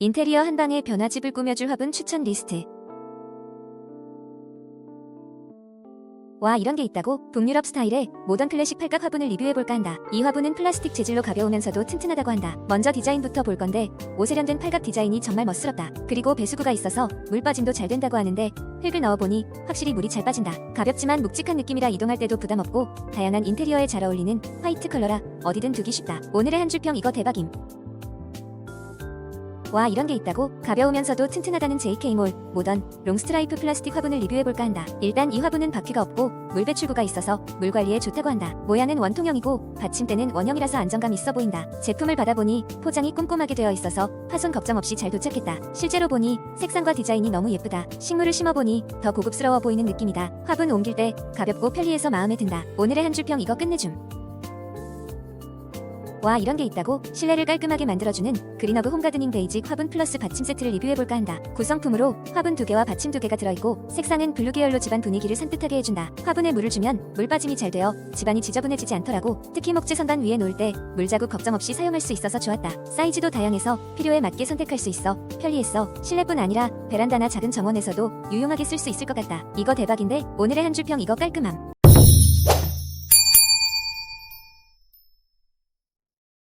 인테리어 한 방에 변화집을 꾸며줄 화분 추천 리스트. 와 이런 게 있다고? 북유럽 스타일의 모던 클래식 팔각 화분을 리뷰해볼까 한다. 이 화분은 플라스틱 재질로 가벼우면서도 튼튼하다고 한다. 먼저 디자인부터 볼 건데 오세련된 팔각 디자인이 정말 멋스럽다. 그리고 배수구가 있어서 물 빠짐도 잘 된다고 하는데 흙을 넣어보니 확실히 물이 잘 빠진다. 가볍지만 묵직한 느낌이라 이동할 때도 부담 없고 다양한 인테리어에 잘 어울리는 화이트 컬러라 어디든 두기 쉽다. 오늘의 한 줄평 이거 대박임. 와 이런 게 있다고? 가벼우면서도 튼튼하다는 JK몰 모던 롱스트라이프 플라스틱 화분을 리뷰해볼까 한다. 일단 이 화분은 바퀴가 없고 물 배출구가 있어서 물 관리에 좋다고 한다. 모양은 원통형이고 받침대는 원형이라서 안정감 있어 보인다. 제품을 받아보니 포장이 꼼꼼하게 되어 있어서 파손 걱정 없이 잘 도착했다. 실제로 보니 색상과 디자인이 너무 예쁘다. 식물을 심어보니 더 고급스러워 보이는 느낌이다. 화분 옮길 때 가볍고 편리해서 마음에 든다. 오늘의 한 줄 평 이거 끝내줌. 와 이런 게 있다고? 실내를 깔끔하게 만들어주는 그린허브 홈가드닝 베이직 화분 플러스 받침 세트를 리뷰해볼까 한다. 구성품으로 화분 두 개와 받침 두 개가 들어있고 색상은 블루 계열로 집안 분위기를 산뜻하게 해준다. 화분에 물을 주면 물 빠짐이 잘 되어 집안이 지저분해지지 않더라고. 특히 목재 선반 위에 놓을 때 물자국 걱정 없이 사용할 수 있어서 좋았다. 사이즈도 다양해서 필요에 맞게 선택할 수 있어 편리했어. 실내뿐 아니라 베란다나 작은 정원에서도 유용하게 쓸 수 있을 것 같다. 이거 대박인데 오늘의 한 줄 평 이거 깔끔함.